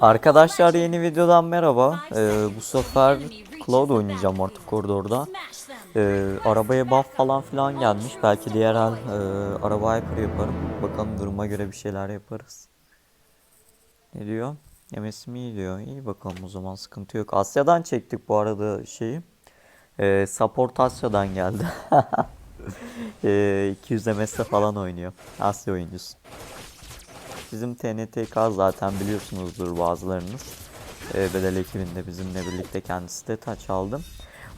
Arkadaşlar yeni videodan merhaba. Ee, bu sefer Cloud oynayacağım artık koridorda. Ee, arabaya buff falan filan gelmiş. Belki diğer el e, araba hyper yaparım. Bakalım duruma göre bir şeyler yaparız. Ne diyor? Yemesi mi diyor. İyi bakalım o zaman sıkıntı yok. Asya'dan çektik bu arada şeyi. Ee, support Asya'dan geldi. ee, 200 MS'de falan oynuyor. Asya oyuncusu. Bizim TNTK zaten biliyorsunuzdur bazılarınız. E, Bedel ekibinde bizimle birlikte kendisi de taç aldım.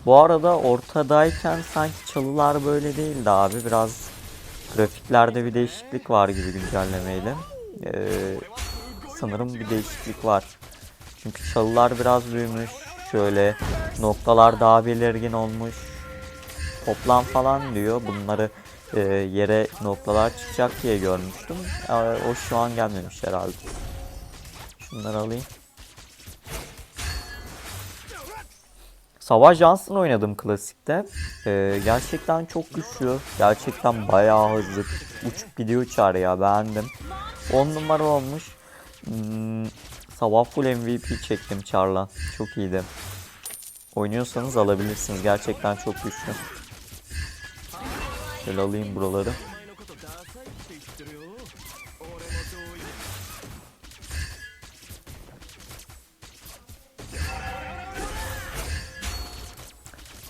Bu arada ortadayken sanki çalılar böyle değildi abi. Biraz grafiklerde bir değişiklik var gibi güncellemeyle. E, sanırım bir değişiklik var. Çünkü çalılar biraz büyümüş. Şöyle noktalar daha belirgin olmuş. Toplam falan diyor. Bunları e, yere noktalar çıkacak diye görmüştüm. E, o şu an gelmemiş herhalde. Şunları alayım. Savaş Johnson oynadım klasikte. E, gerçekten çok güçlü. Gerçekten bayağı hızlı. Uçup gidiyor uçar ya beğendim. 10 numara olmuş. Hmm, sabah full MVP çektim Char'la. Çok iyiydi. Oynuyorsanız alabilirsiniz. Gerçekten çok güçlü. Şöyle alayım buraları.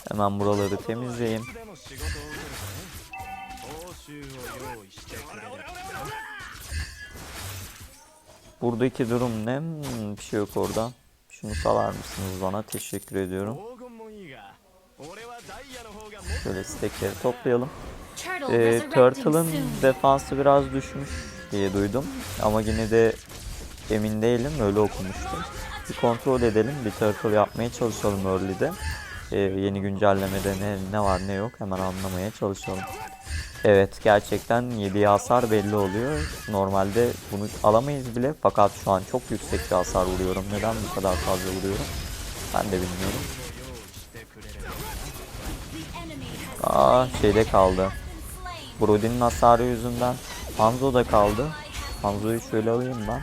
Hemen buraları temizleyeyim. Buradaki durum ne? Hmm, bir şey yok orada. Şunu salar mısınız bana? Teşekkür ediyorum. Şöyle stekleri toplayalım. Resurrecting Turtle'ın defansı biraz düşmüş diye duydum. Ama yine de emin değilim. Öyle okumuştum. Bir kontrol edelim. Bir Turtle yapmaya çalışalım early'de. Ee, yeni güncellemede ne, ne var ne yok hemen anlamaya çalışalım. Evet gerçekten yediği hasar belli oluyor. Normalde bunu alamayız bile fakat şu an çok yüksek bir hasar vuruyorum. Neden bu kadar fazla vuruyorum? Ben de bilmiyorum. Aa şeyde kaldı. Brody'nin hasarı yüzünden Hanzo da kaldı. Hanzo'yu şöyle alayım ben.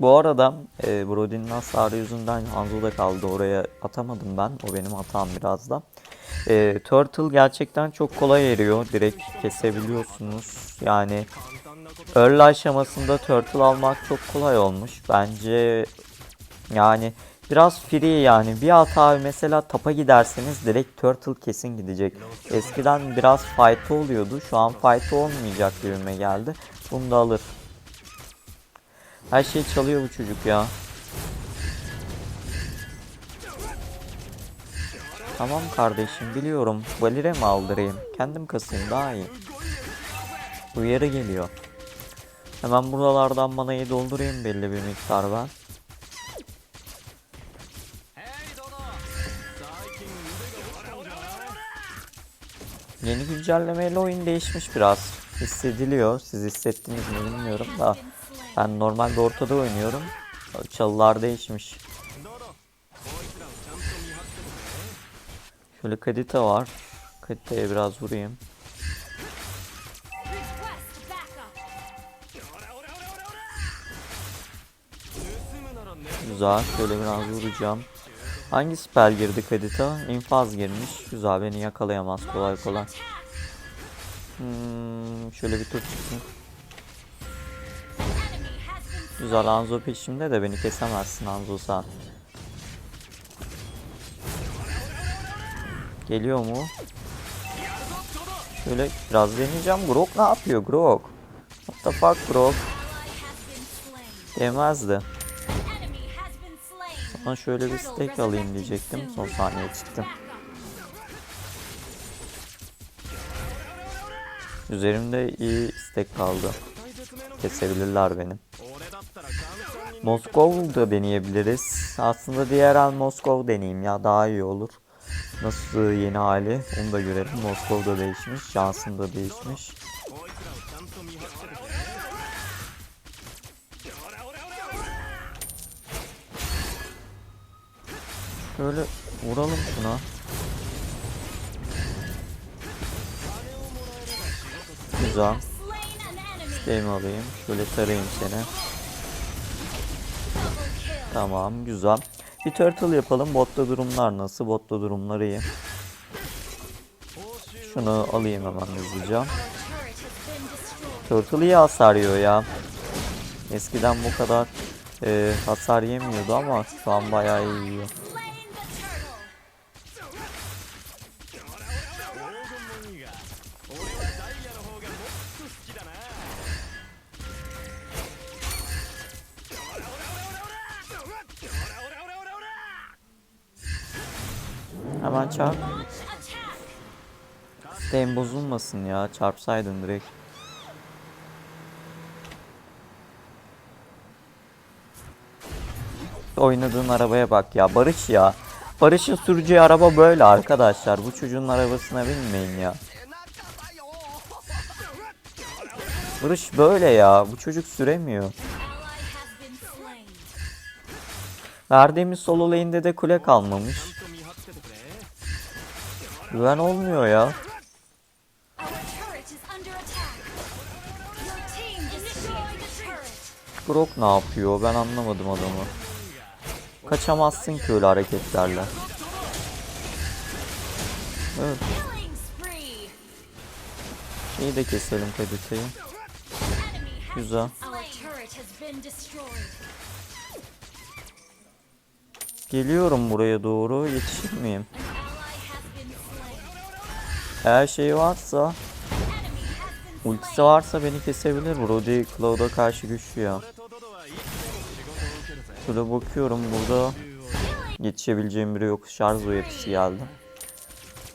Bu arada e, Brody'nin hasarı yüzünden Hanzo da kaldı. Oraya atamadım ben. O benim hatam biraz da. E, Turtle gerçekten çok kolay eriyor. Direkt kesebiliyorsunuz. Yani early aşamasında Turtle almak çok kolay olmuş. Bence yani biraz free yani. Bir hata mesela tapa giderseniz direkt Turtle kesin gidecek. Eskiden biraz fight oluyordu. Şu an fight olmayacak gibime geldi. Bunu da alır. Her şey çalıyor bu çocuk ya. Tamam kardeşim biliyorum. Valire mi aldırayım? Kendim kasayım daha iyi. Uyarı geliyor. Hemen buralardan manayı doldurayım belli bir miktar ben. güncellemeyle oyun değişmiş biraz. Hissediliyor. Siz hissettiniz mi bilmiyorum da. Ben normalde ortada oynuyorum. Çalılar değişmiş. Şöyle Kadita var. Kadita'ya biraz vurayım. Güzel. Şöyle biraz vuracağım. Hangi spell girdi Kadita? İnfaz girmiş. Güzel beni yakalayamaz kolay kolay. Hmm, şöyle bir tur çıksın. Güzel Hanzo peşimde de beni kesemezsin Hanzo sen. Geliyor mu? Şöyle biraz deneyeceğim. Grok ne yapıyor Grok? What the fuck Grok? Demezdi. Ama şöyle bir stack alayım diyecektim. Son saniye çıktı. Üzerimde iyi istek kaldı. Kesebilirler benim. Moskov da deneyebiliriz. Aslında diğer an Moskov deneyeyim ya daha iyi olur. Nasıl yeni hali onu da görelim. Moskov da değişmiş, şansım da değişmiş. Şöyle vuralım şuna. Enemy. Şeyimi alayım. Şöyle tarayayım seni. Tamam güzel. Bir turtle yapalım. Botta durumlar nasıl? Botta durumlar iyi. Şunu alayım hemen hızlıca. Turtle iyi hasar yiyor ya. Eskiden bu kadar e, hasar yemiyordu ama şu an bayağı iyi yiyor. Hemen çarp. Steam bozulmasın ya. Çarpsaydın direkt. Oynadığın arabaya bak ya. Barış ya. Barış'ın süreceği araba böyle arkadaşlar. Bu çocuğun arabasına binmeyin ya. Barış böyle ya. Bu çocuk süremiyor. Verdiğimiz solo lane'de de kule kalmamış. Güven olmuyor ya. Grok ne yapıyor? Ben anlamadım adamı. Kaçamazsın ki öyle hareketlerle. Evet. Şeyi de keselim has Güzel. Geliyorum buraya doğru. Yetişir miyim? Eğer şey varsa ultisi varsa beni kesebilir. Brody Cloud'a karşı güçlü ya. Şurada bakıyorum burada yetişebileceğim biri yok. Şarj uyarısı geldi.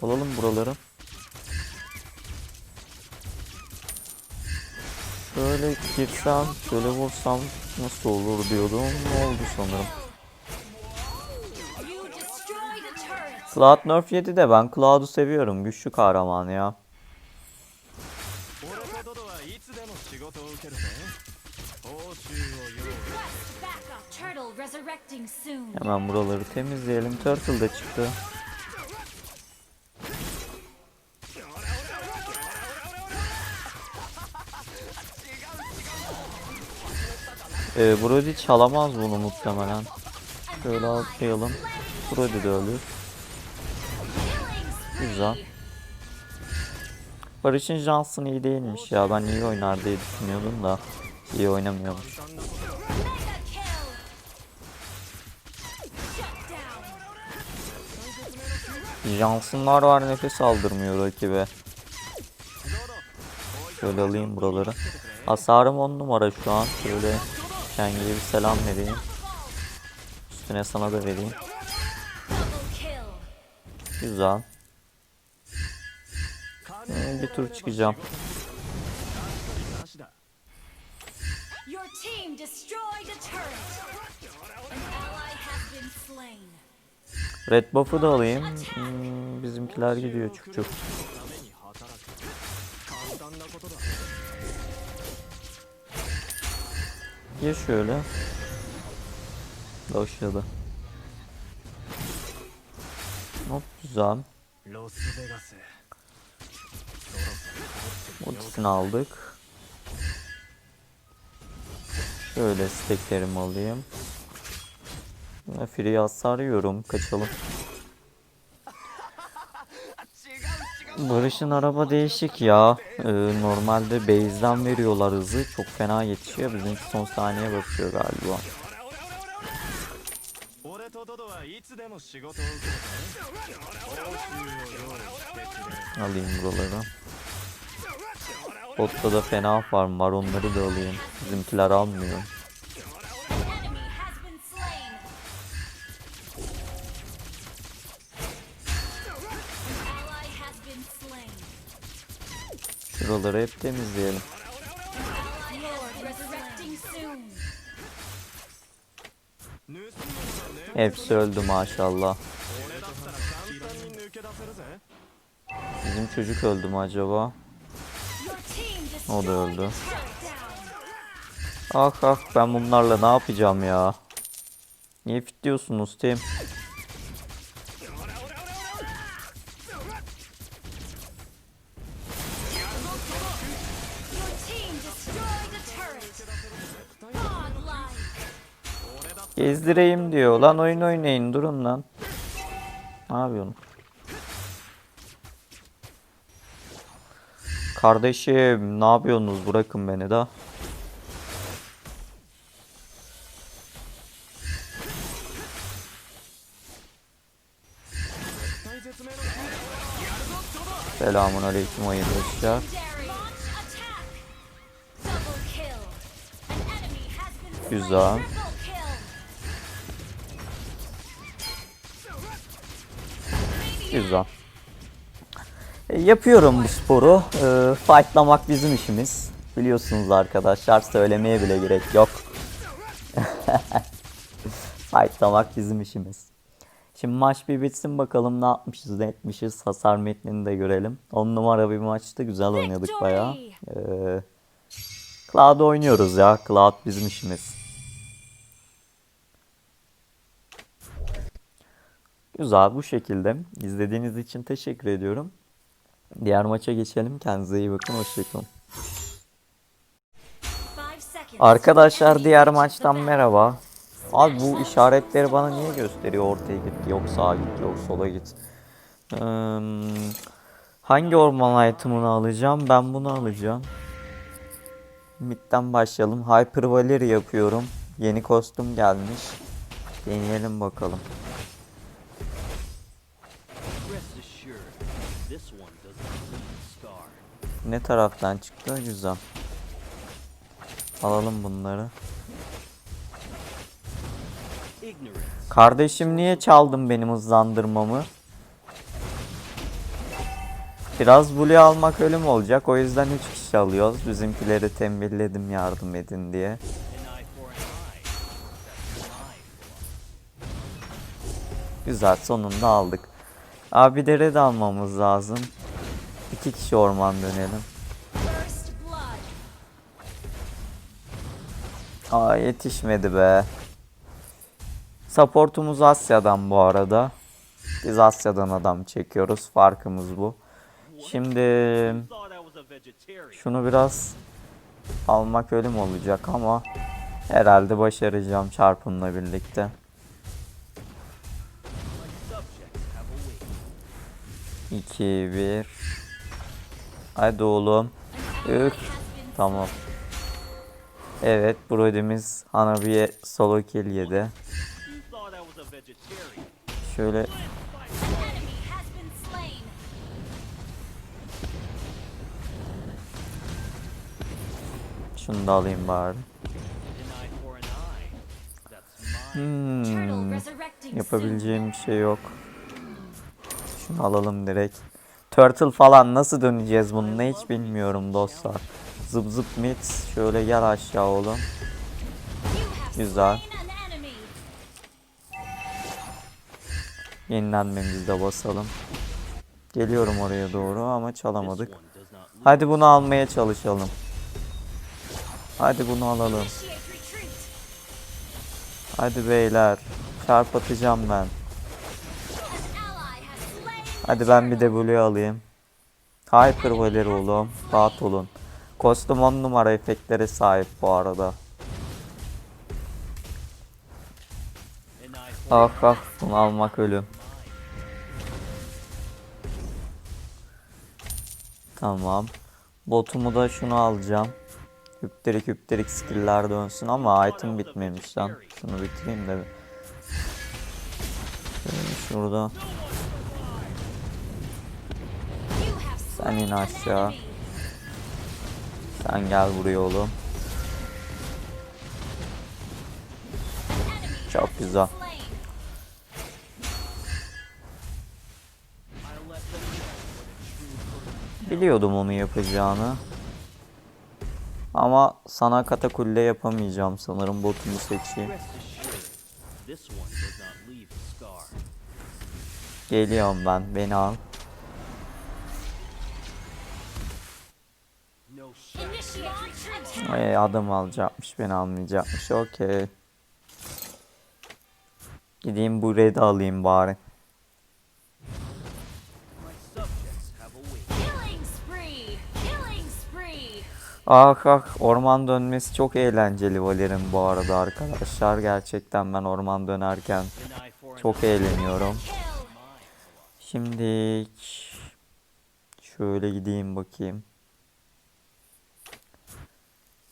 Alalım buraları. Şöyle girsem, şöyle vursam nasıl olur diyordum. Ne oldu sanırım. Slot nerf yedi de ben Cloud'u seviyorum. Güçlü kahraman ya. Hemen buraları temizleyelim. Turtle da çıktı. Ee, Brody çalamaz bunu muhtemelen. Şöyle atlayalım. Brody de ölür. Güzel. Barış'ın Johnson iyi değilmiş ya. Ben iyi oynar diye düşünüyordum da. iyi oynamıyormuş. Johnson'lar var nefes aldırmıyor rakibe. Şöyle alayım buraları. Hasarım 10 numara şu an. Şöyle Şengi'ye bir selam vereyim. Üstüne sana da vereyim. Güzel. Ee, bir tur çıkacağım. Your team destroyed a turret. Red buff'u da alayım. Hmm, bizimkiler gidiyor çok çok. Gir şöyle. Başladı. Hop güzel. Las Vegas'e Ultisini aldık. Şöyle steklerimi alayım. Free hasar yiyorum. Kaçalım. Barış'ın araba değişik ya. Ee, normalde base'den veriyorlar hızı. Çok fena yetişiyor. Bizimki son saniye bakıyor galiba. Alayım buraları. Botta da fena farm var onları da alayım. Bizimkiler almıyor. Şuraları hep temizleyelim. Hepsi öldü maşallah. Bizim çocuk öldü mü acaba? O da öldü. Ah ah ben bunlarla ne yapacağım ya? Niye fitliyorsunuz Tim? Gezdireyim diyor. Lan oyun oynayın durun lan. Ne yapıyorsun? Kardeşim ne yapıyorsunuz? Bırakın beni da. Selamun aleyküm hayırlı işler. Güzel. Güzel. E, yapıyorum bu sporu. E, fightlamak bizim işimiz. Biliyorsunuz arkadaşlar söylemeye bile gerek yok. Fightlamak bizim işimiz. Şimdi maç bir bitsin bakalım ne yapmışız ne etmişiz. Hasar metnini de görelim. 10 numara bir maçtı. Güzel oynadık bayağı. E, Cloud oynuyoruz ya. Cloud bizim işimiz. Güzel bu şekilde. İzlediğiniz için teşekkür ediyorum. Diğer maça geçelim. Kendinize iyi bakın. Hoşçakalın. Arkadaşlar diğer maçtan merhaba. Abi bu işaretleri bana niye gösteriyor? Ortaya git, yok sağa git, yok sola git. Hmm, hangi orman item'ını alacağım? Ben bunu alacağım. Mid'den başlayalım. Hyper Valerie yapıyorum. Yeni kostüm gelmiş. Deneyelim bakalım. Ne taraftan çıktı? Güzel. Alalım bunları. Kardeşim niye çaldın benim hızlandırmamı? Biraz blue almak ölüm olacak. O yüzden 3 kişi alıyoruz. Bizimkileri tembihledim yardım edin diye. Güzel sonunda aldık. Abi dere de almamız lazım. İki kişi orman dönelim. Aa yetişmedi be. Supportumuz Asya'dan bu arada. Biz Asya'dan adam çekiyoruz. Farkımız bu. Şimdi. Şunu biraz almak ölüm olacak ama herhalde başaracağım çarpımla birlikte. My subjects have a wing. 2 1 Hadi oğlum. Been Tamam. Evet, Brody'miz Hanabi'ye solo kill yedi. Şöyle şunu da alayım bari. Hmm, yapabileceğim bir şey yok. Şunu alalım direkt. Turtle falan nasıl döneceğiz bununla hiç bilmiyorum dostlar. Zıp zıp mit. Şöyle gel aşağı oğlum. Güzel. Yenilenmemizi de basalım. Geliyorum oraya doğru ama çalamadık. Hadi bunu almaya çalışalım. Hadi bunu alalım. Hadi beyler. Çarp atacağım ben. Hadi ben bir de Blue alayım. Hyper Valer oğlum. Rahat olun. Kostüm 10 numara efektlere sahip bu arada. Ah ah bunu almak ölüm. Tamam. Botumu da şunu alacağım. Hüpterik hüpterik skill'ler dönsün ama item bitmemiş lan. Şunu bitireyim de. Şöyle şurada. Sen in aşağı. Sen gel buraya oğlum. Çok güzel. Biliyordum onu yapacağını. Ama sana katakulle yapamayacağım sanırım botumu seçeyim. Geliyorum ben beni al. Ay, adım alacakmış beni almayacakmış okey. Gideyim bu red'i alayım bari. Ah ah orman dönmesi çok eğlenceli Valer'in bu arada arkadaşlar. Gerçekten ben orman dönerken çok eğleniyorum. Şimdi şöyle gideyim bakayım.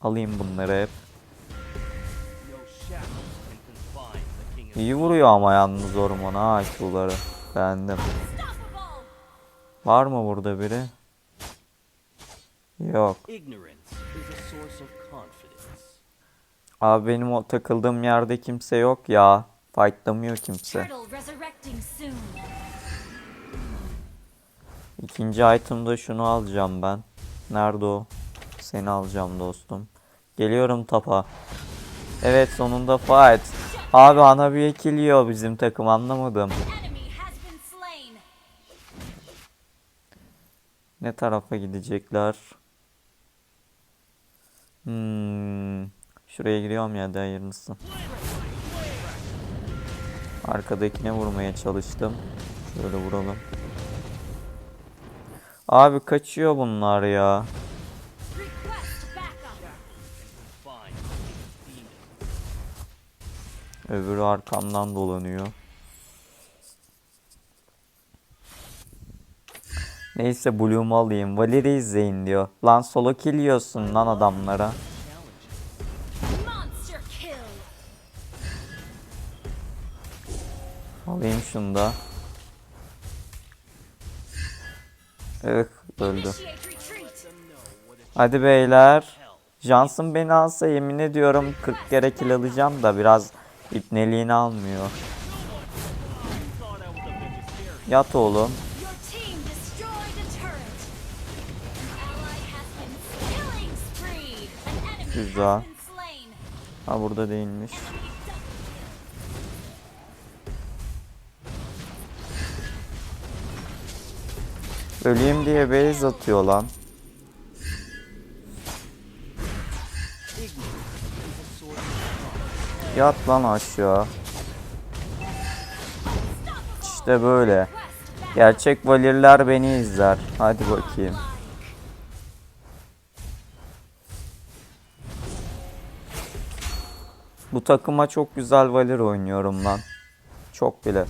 Alayım bunları hep. İyi vuruyor ama yalnız ormana ha Q'ları. Beğendim. Var mı burada biri? Yok. Abi benim o takıldığım yerde kimse yok ya. Fightlamıyor kimse. İkinci item'da şunu alacağım ben. Nerede o? Seni alacağım dostum. Geliyorum tapa. Evet sonunda fight. Abi ana bir kill bizim takım anlamadım. Ne tarafa gidecekler? Hmm. Şuraya giriyorum ya da hayırlısı. Arkadakine vurmaya çalıştım. Şöyle vuralım. Abi kaçıyor bunlar ya. Öbürü arkamdan dolanıyor. Neyse Bloom'u alayım. Valeri izleyin diyor. Lan solo kill yiyorsun lan adamlara. Alayım şunu da. Evet öldü. Hadi beyler. Johnson beni alsa yemin ediyorum 40 kere kill alacağım da biraz ipneliğini almıyor. Yat oğlum. Güzel. Ha burada değilmiş. Öleyim diye base atıyor lan. Yat lan aşağı. İşte böyle. Gerçek valirler beni izler. Hadi bakayım. Bu takıma çok güzel valir oynuyorum lan. Çok bile.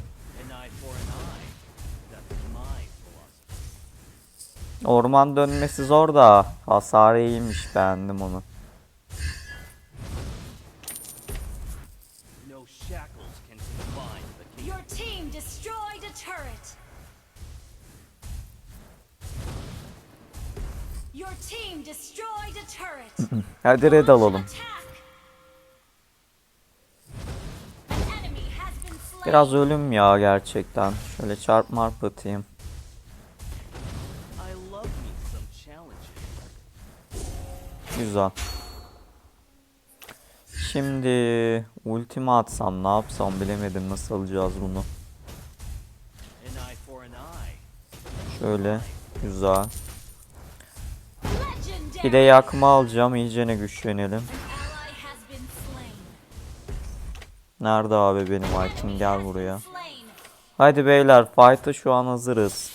Orman dönmesi zor da hasarı iyiymiş beğendim onu. Hadi red alalım. Biraz ölüm ya gerçekten. Şöyle çarp marp atayım. Güzel. Şimdi ultimi atsam ne yapsam bilemedim nasıl alacağız bunu. Şöyle güzel. Bir de yakma alacağım iyicene güçlenelim. Nerede abi benim item gel buraya. Hadi beyler fight'a şu an hazırız.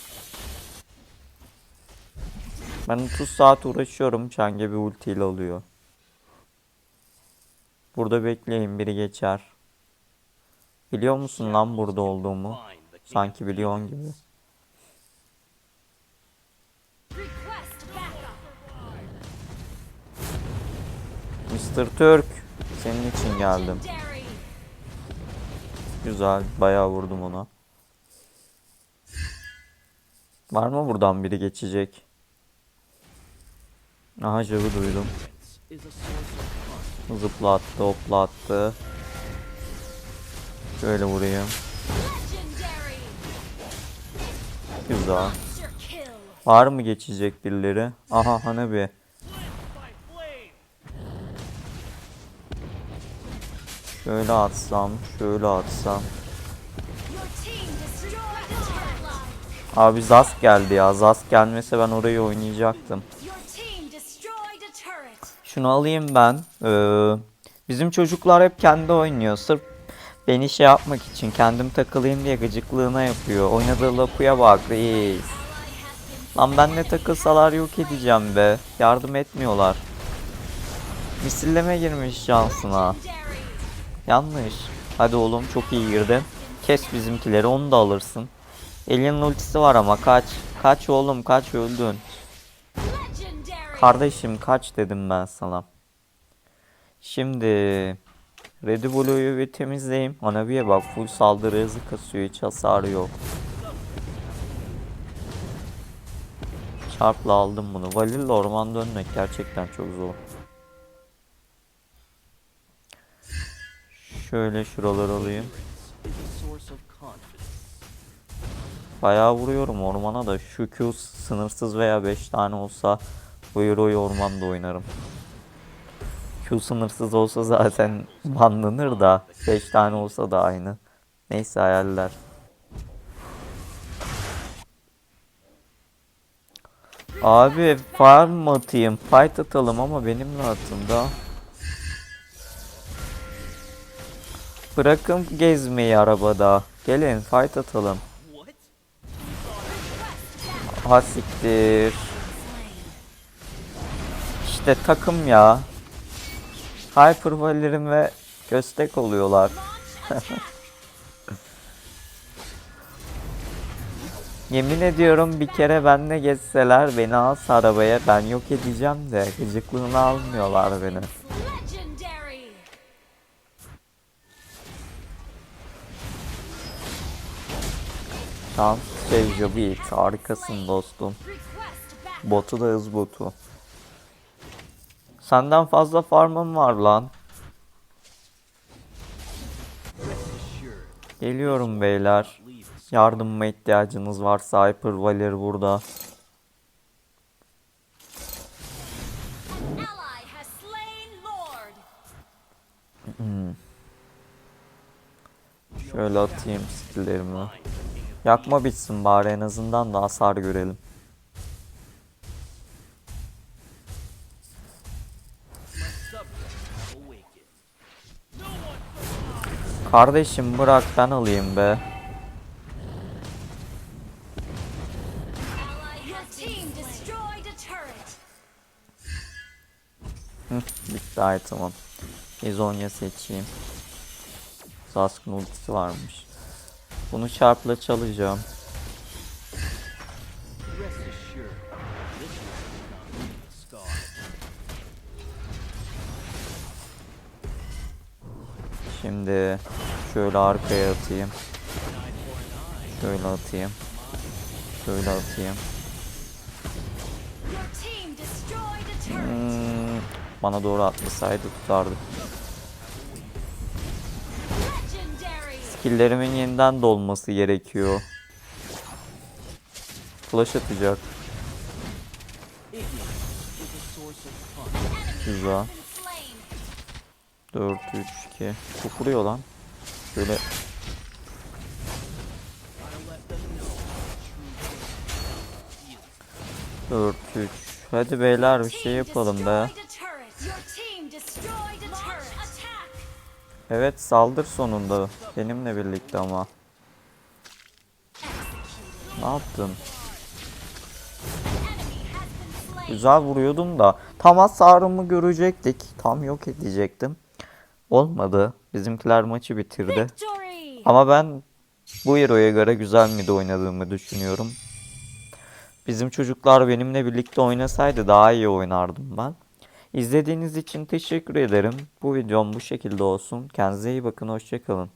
Ben 30 saat uğraşıyorum Çenge bir ultiyle alıyor. Burada bekleyin biri geçer. Biliyor musun lan burada olduğumu? Sanki biliyorsun gibi. Mr. Türk senin için geldim. Güzel bayağı vurdum ona. Var mı buradan biri geçecek? Aha Jav'ı duydum. Zıplattı, hoplattı. Şöyle vurayım. Güzel. Var mı geçecek birileri? Aha Hanabi. Şöyle atsam, şöyle atsam. Abi Zask geldi ya. Zask gelmese ben orayı oynayacaktım. Şunu alayım ben. Ee, bizim çocuklar hep kendi oynuyor. Sırf beni şey yapmak için kendim takılayım diye gıcıklığına yapıyor. Oynadığı Lapu'ya bak reis. Lan benle takılsalar yok edeceğim be. Yardım etmiyorlar. Misilleme girmiş şansına. Yanlış. Hadi oğlum çok iyi girdin. Kes bizimkileri onu da alırsın. Alien'ın ultisi var ama kaç. Kaç oğlum kaç öldün. Kardeşim kaç dedim ben sana. Şimdi Red Blue'yu bir temizleyeyim. Anabi'ye bak full saldırı hızı kasıyor hiç hasarı yok. Çarpla aldım bunu. Valil'le orman dönmek gerçekten çok zor. Şöyle şuraları alayım. Bayağı vuruyorum ormana da şu Q sınırsız veya 5 tane olsa bu Euro'yu ormanda oynarım. Q sınırsız olsa zaten banlanır da 5 tane olsa da aynı. Neyse hayaller. Abi farm atayım? Fight atalım ama benimle atın da. Bırakın gezmeyi arabada. Gelin fight atalım. What? Ha siktir. İşte takım ya. Hyper Valerim ve Göstek oluyorlar. Yemin ediyorum bir kere benle geçseler beni alsa arabaya ben yok edeceğim de gıcıklığını almıyorlar beni. Şans şey Jobit harikasın dostum. Botu da hız botu. Senden fazla farmım var lan. Geliyorum beyler. Yardıma ihtiyacınız varsa Hyper Valer burada. Lord. Şöyle atayım skilllerimi. Yakma bitsin bari en azından da hasar görelim. Kardeşim bırak ben alayım be. Bitti ay tamam. Ezonya seçeyim. Zask'ın ultisi varmış. Bunu çarpla çalacağım. Şimdi şöyle arkaya atayım. Şöyle atayım. Şöyle atayım. Hmm, bana doğru atmasaydı tutardı. Legendary. Skill'lerimin yeniden dolması gerekiyor. Flash atacak. Güzel. Been slain. 4 3 2. Çok vuruyor lan. Şöyle 4 3. Hadi beyler bir şey yapalım be. Evet saldır sonunda. Benimle birlikte ama. Ne yaptın? Güzel vuruyordum da. Tam hasarımı görecektik. Tam yok edecektim. Olmadı. Bizimkiler maçı bitirdi. Ama ben bu hero'ya göre güzel mid oynadığımı düşünüyorum. Bizim çocuklar benimle birlikte oynasaydı daha iyi oynardım ben. İzlediğiniz için teşekkür ederim. Bu videom bu şekilde olsun. Kendinize iyi bakın. Hoşçakalın.